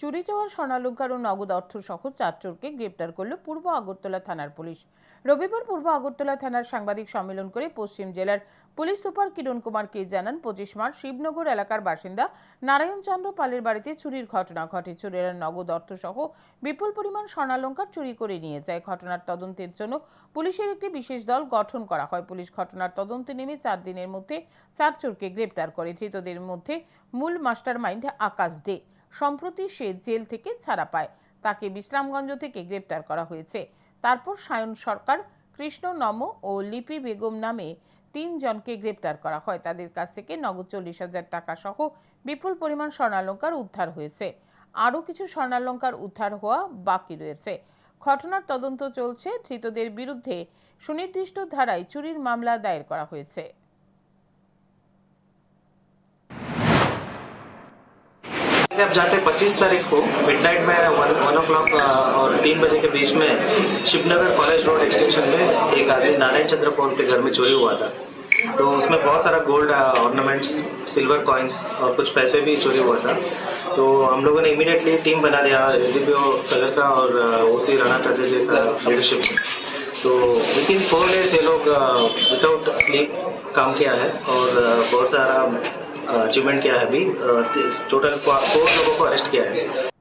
চুরি যাওয়া স্বর্ণালঙ্কার ও নগদ অর্থ সহ চার চোরকে গ্রেপ্তার করল পূর্ব আগরতলা থানার পুলিশ। রবিবার পূর্ব আগরতলা থানার সাংবাদিক সম্মেলন করে পশ্চিম জেলার পুলিশ সুপার কিরণ কুমার কে জানান, পঁচিশ মার্চ শিবনগর এলাকার বাসিন্দা নারায়ণ চন্দ্র পালের বাড়িতে চুরির ঘটনা ঘটে। চোরেরা নগদ অর্থ সহ বিপুল পরিমাণ স্বর্ণালঙ্কার চুরি করে নিয়ে যায়। ঘটনার তদন্তের জন্য পুলিশের একটি বিশেষ দল গঠন করা হয়। পুলিশ ঘটনার তদন্তে নেমে চার দিনের মধ্যে চার চোরকে গ্রেপ্তার করে। ধৃতদের মধ্যে মূল মাস্টার মাইন্ড আকাশ দে। সম্প্রতি সে জেল থেকে ছাড়া পায়। তাকে বিশ্রামগঞ্জ থেকে গ্রেপ্তার করা হয়েছে। তারপর সায়ন সরকার, কৃষ্ণ নম ও লিপি বেগম নামে তিনজনকে গ্রেপ্তার করা হয়। তাদের কাছ থেকে নগদ চল্লিশ হাজার টাকা সহ বিপুল পরিমাণ স্বর্ণালঙ্কার উদ্ধার হয়েছে। আরও কিছু স্বর্ণালঙ্কার উদ্ধার হওয়া বাকি রয়েছে। ঘটনার তদন্ত চলছে। ধৃতদের বিরুদ্ধে সুনির্দিষ্ট ধারায় চুরির মামলা দায়ের করা হয়েছে। आप जाते 25 तारीख को मिड नाइट में वन वन ओ क्लॉक और तीन बजे के बीच में शिवनगर कॉलेज रोड एक्सटेंशन में एक आदमी नारायण चंद्र पॉल के घर में चोरी हुआ था। तो उसमें बहुत सारा गोल्ड ऑर्नामेंट्स सिल्वर कॉइन्स और कुछ पैसे भी चोरी हुआ था। तो हम लोगों ने इमीडिएटली टीम बना दिया S D P O Sagar का और ओ सी राणा जी का लीडरशिप में तो विद इन फोर डेज़ ये लोग विदाउट स्लीप काम किया है और uh, बहुत सारा अचीवमेंट किया है अभी। टोटल फोर लोगों को अरेस्ट किया है।